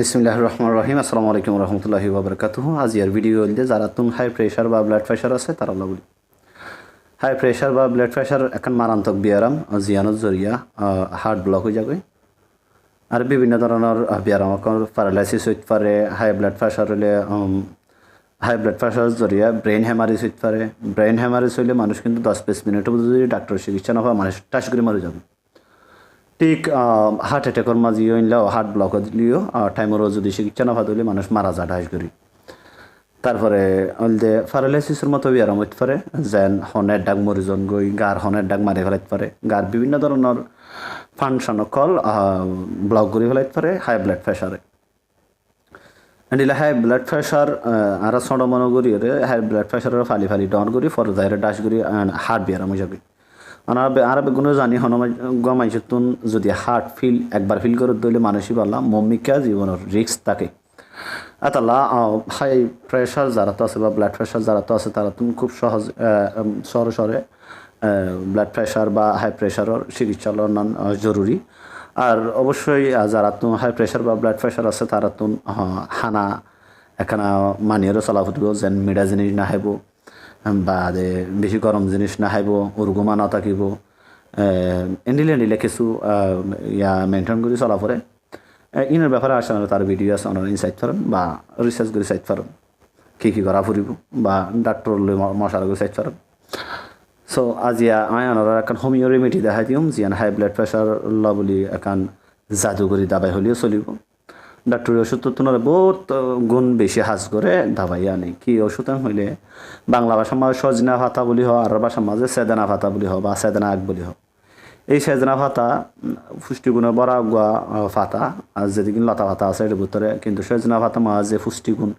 বিসমিল্লাহ রহমান রহিম আসসালামু আলাইকুম রহমতুল্লাহি ওবরকাত আজ ইয়ার ভিডিও হইলে যারা তুম হাই প্রেশার বা ব্লাড প্রেশার আছে, তারা বলি হাই প্রেশার বা ব্লাড প্রেশার এখন মারান্তক বিয়ারাম জিয়ানোর জরিয়া হার্ট ব্লক হয়ে যাবে। আর বিভিন্ন ধরনের বিয়ারাম প্যারালাইসিস হইতে পারে হাই ব্লাড প্রেশার হলে হাই ব্লাড প্রেশার জরিয়া ব্রেন হ্যামারিস হইতে পারে। ব্রেন হ্যামারিস হইলে মানুষ কিন্তু দশ বিশ মিনিটের যদি ডাক্তার চিকিৎসা না হয়, মানুষ টাস করে মরে যাবে। ঠিক হার্ট অ্যাটাকের মাঝে ইনলেও হার্ট ব্লক দিলেও টাইমেরও যদি চিকিৎসা না হলে মানুষ মারা যায় ঢাস করি তারপরে অলদে প্যারালাইসিসের মতো বিয়ারাম হইতে পারে যেন হনের ডাক মরিজন গই গার হনের ডাক মারি ফেলাইতে পারে গার বিভিন্ন ধরনের ফাংশন কল ব্লক করে ফেলাইতে পারে হাই ব্লাড প্রেশারে এন্ডিলে হাই ব্লাড প্রেশার আর সড় মনে করি হাই ব্লাড প্রেশারের ফালি ফালি ডন করি ফর ডাস করি হার্ট বিয়ারাম হয়ে যাবে। আরবে আরবে কোনো জানি হন গমাইছতুন যদি হার্ট ফিল একবার ফিল করে দইলে মানুষই বললাম মম্মিকা জীবনের রিক্স থাকে। আতাল্লা হাই প্রেশার যারা তো আছে বা ব্লাড প্রেশার যারা তো আছে, তারা তুমি খুব সহজ সরে সরে ব্লাড প্রেশার বা হাই প্রেশারের চিকিৎসা লন জরুরি। আর অবশ্যই যারা তুমি হাই প্রেশার বা ব্লাড প্রেশার আছে, তারা তুমি হানা, এখানে মানিয়েরও চলা ফুটব যেন মিডা জিনিস না হেব বা বেশি গরম জিনিস না খাইব, উর্গুমা না থাকিব। এন্ডিলে এন্ডিলে কিছু ইয়া মেনটেন করে, চলা পরে। ইনের ব্যাপারে আসে তার ভিডিও আছে অনার ইনসাইট ফারেন বা রিসার্চ করে সাইট ফারেন কী কী করা ফুরিব বা ডাক্তর লৈ মশালা করে সাইট ফারেন সো আজিয়া আয় আনার এখন হোমিও রেমেডি দেখাই দিম জিয়ান হাই ব্লাড প্রেশার ল বলি এখন জাদুগরি দাবাই হলেও চলিব। ডাক্তারি ওষুধ তোমার বহুত গুণ বেশি হাজ করে দাবাই আনে কি ওষুধ হইলে? বাংলা ভাষার মাঝে সজনা ভাতা বলি হ আর ভাষার মাঝে সেদানা ভাতা বলি হ বা সেদানা আগ বলি হ এই সেজনা ভাতা পুষ্টিগুণের বড় গুয়া ফাতা আর যেদিকে লতা ভাতা আছে এর ভিতরে, কিন্তু সেজনা ভাতা মাঝে পুষ্টিগুণ।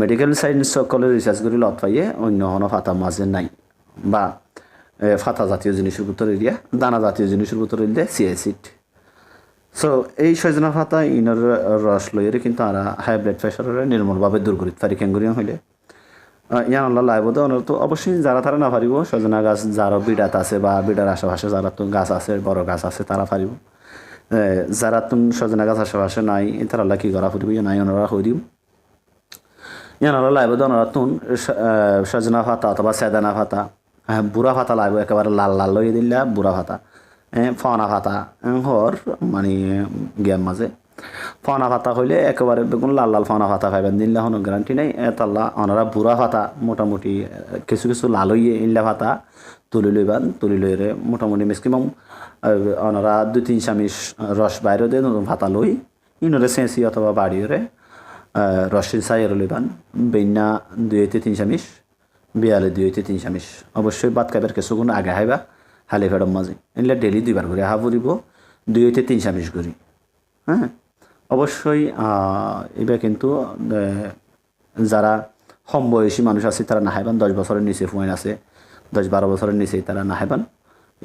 মেডিকেল সায়েন্স সকলে রিসার্চ করে লত পাইয়ে অন্য কোনো ফাতা মাঝে নাই। বা ফাতা জাতীয় জিনিসের ভিতরে দিয়া, দানা জাতীয় জিনিসের ভিতরে দিয়ে সিএসিড সো এই সজনা পাতা ইনার রস লইরে কিন্তু আমরা হাই ব্লাড প্রেশারের নির্মূলভাবে দূর করিতে পারি কেঙ্গুরিয়া হইলে। ইয়ান আল্লাহ, লাইব তো তো অবশ্যই যারা তারা না পারিব, সজনা গাছ যারা বিডাত আছে বা বিডার আশেপাশে যারা তো গাছ আছে, বড় গাছ আছে, তারা পারিব। যারা তুম সজনা গাছ আশেপাশে নাই তারা আল্লাহ কি করা ফুরিব নাই, ওনারা হই দিব। ইয়ান আল্লাহ, লাইব তো ওনারা তুন সজনা পাতা অথবা সেদানা পাতা বুড়া পাতা লাগবে একেবারে লাল লাল লইয়ে দিলা বুড়া পাতা ফনা ভাতা হর মানে জ্ঞান মাঝে। ফনা ভাতা হইলে একেবারে বেগুন লাল লাল ফনা ভাতা পাইবেন দিনলে হনো গ্যারান্টি নেই। এতাল্লা ওনারা বুড়া ভাতা মোটামুটি কিছু কিছু লাল হইয়ে ইনলা ভাতা তুলি লইবান, তুলি লইরে মোটামুটি ম্যাক্সিমাম ওনারা দুই তিন চামিচ রস বাইরে দিয়ে নতুন ভাতা লই, ইনরে চেঁচি অথবা বাড়িরে রসের চাইরে লইবান। বেন্যা দুই হইতে তিন চামিচ বিয়ালে দুই হইতে তিন চামিচ অবশ্যই বাদ খাইবার কিছুক্ষণ আগে হাইবা হালে ফেরম মাঝে। এনলে ডেলি দুইবার করে হা ফুরিব দুই হইতে তিন চামিচ করি। হ্যাঁ? অবশ্যই এবার কিন্তু যারা কম বয়সী মানুষ আছে, তারা নাহাইবান। দশ বছরের নিচে ফুয়াইন আছে, দশ বারো বছরের নিচে তারা নাহাইবান।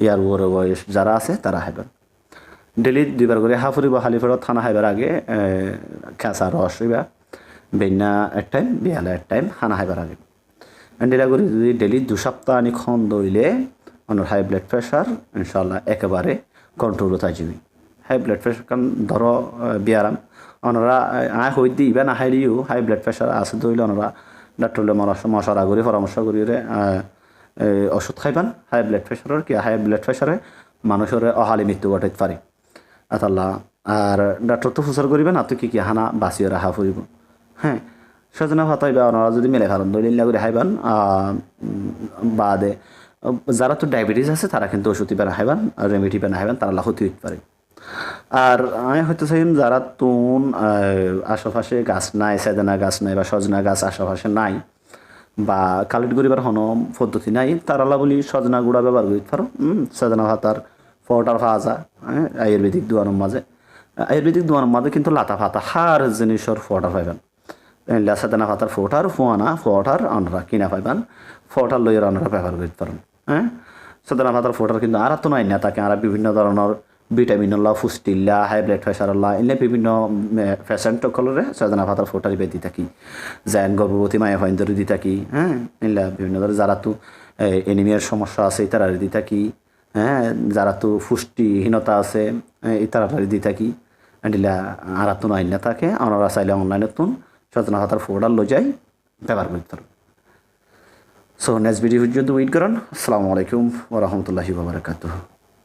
ইয়ার ওর বয়স যারা আছে, তারা হাইবান ডেলি দুইবার করে হা ফুরিব হালি ফেরত থানা হাইবার আগে খেঁচা, রস হইবা। বেন্যা এক টাইম বিয়ালে এক টাইম হানা হাইবার আগে। এন্ডিলা করে যদি ডেলি দু সপ্তাহ আনি খন দইলে ওনার হাই ব্লাড প্রেশার ইনশাল্লাহ একেবারে কন্ট্রোল থাকবে হাই ব্লাড প্রেশার কারণ ধরো বিয়ারাম ওনারা আয় হই দিই বা না হাইলিও হাই ব্লাড প্রেশার আছে ধরলে ওনারা ডাক্তারলে মশারা করে পরামর্শ করি ওষুধ খাইবান হাই ব্লাড প্রেশারের কি হাই ব্লাড প্রেশারে মানুষের অহালি মৃত্যু ঘটাইতে পারে আতাল্লাহ আর ডাক্তার তো ফুসার করিবেন তো কি কি হানা বাঁচিয়ে রাখা ফুরিব হ্যাঁ সজনা ভাতাইবা ওনারা যদি মেলে ফেলেন দলিল্লা করে হাইবান বাদে যারা তো ডায়াবেটিস আছে, তারা কিন্তু ওষুধ ইবা নাখাইবান রেমেডি ইবা নাখাইবান তারা লাহতি হইতে পারে। আর আমি হয়তো চাইম যারা তুন আশেপাশে গাছ নাই, সেদানা গাছ নাই বা সজনা গাছ আশেপাশে নাই বা কালেক্ট করিবার হন পদ্ধতি নাই তারালা বলি সজনা গুঁড়া ব্যবহার করতে পারো। সজনা ভাতার ফটার ভাজা হ্যাঁ আয়ুর্বেদিক দোয়ানোর মাঝে। আয়ুর্বেদিক দোয়ানোর মাঝে কিন্তু লাতা ফাতা হার জিনিসের ফটার পাইবেন। সেদানা ভাতার ফোটার ফোয়ানা ফটার আনরা কিনা পাইবেন ফটার লইয়ের আনরা ব্যবহার করতে পারেন হ্যাঁ? সেদানা ভাতার ফোটার কিন্তু আর তো নাই না, তাকে আর বিভিন্ন ধরনের ভিটামিন আল্লাহ পুষ্টিল্লা হাই ব্লাড প্রেশার আল্লাহ এনে বিভিন্ন পেশেন্ট সকলরে সেদানা ভাতার ফোটার ইবে দি থাকি। যেন গর্ভবতী মায়ে হইন্দরে দি থাকি হ্যাঁ? এনলা বিভিন্ন ধরনের যারা তো এনিমিয়ার সমস্যা আছে তারা দি থাকি হ্যাঁ? যারা তো পুষ্টিহীনতা আছে তারা দি থাকি। এন্ডিলা আর তুন আইন না থাকে আমরা চাইলে অনলাইনে তুন সচেতন হাতার ফোর্ডার লো যাই ব্যবহার করতে পারবেন সো নেক্সট ভিডিও পর্যন্ত ওয়েট করুন। আসসালামু আলাইকুম ওরহমতুল্লাহি বাবরকাতুহ